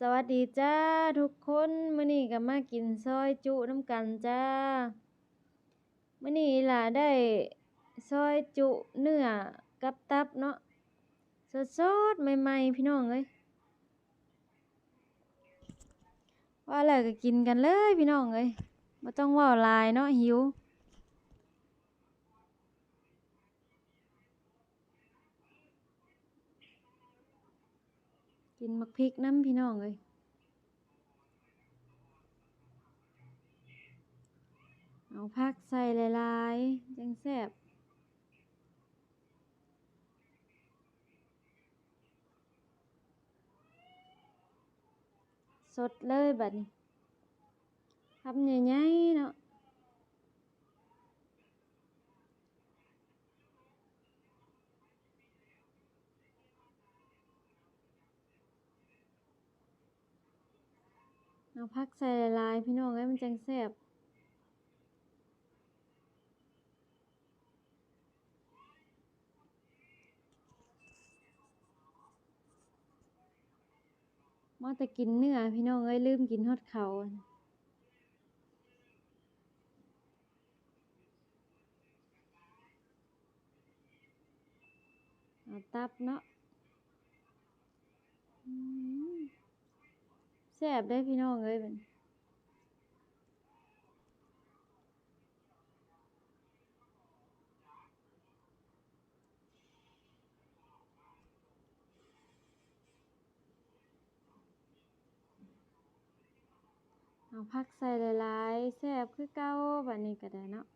สวัสดีจ้าทุกคนมื้อนี้ก็มากินซอยจุน้ำกันจ้ามื้อนี้ล่าได้ซอยจุเนื้อกับตับเนาะสดๆใหม่ๆพี่น้องเอ้ยว่าแล้วก็กินกันเลยพี่น้องเอ้ยบ่ต้องเว้าลายเนาะหิว กินมักพริกน้ำพี่น้องเอ้ยเอาผักใส่หลายๆ จังแซ่บสดเลยบัดนี้คำใหญ่ๆเนาะ เอาผักใส่ลายพี่น้องเอ้มันจังแซ่บมาแต่กินเนื้อพี่น้องเอ้ยลืมกินฮอดเขาเอาตับเนาะอืม แซ่บได้พี่น้องเอ้ยเป็นเอาผักใส่หลายๆแซ่บคือเก่าแบัดนี้ก็ได้เนาะ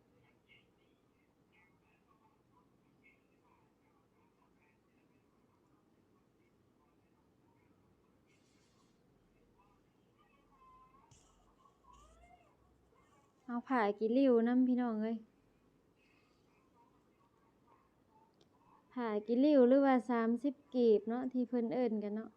เอาผ่ากิริ้วนำพี่น้องเอ้ยผ่ากิริ้วหรือว่าสามสิบกีบเนาะที่เพิ่นเอิญกันเนาะ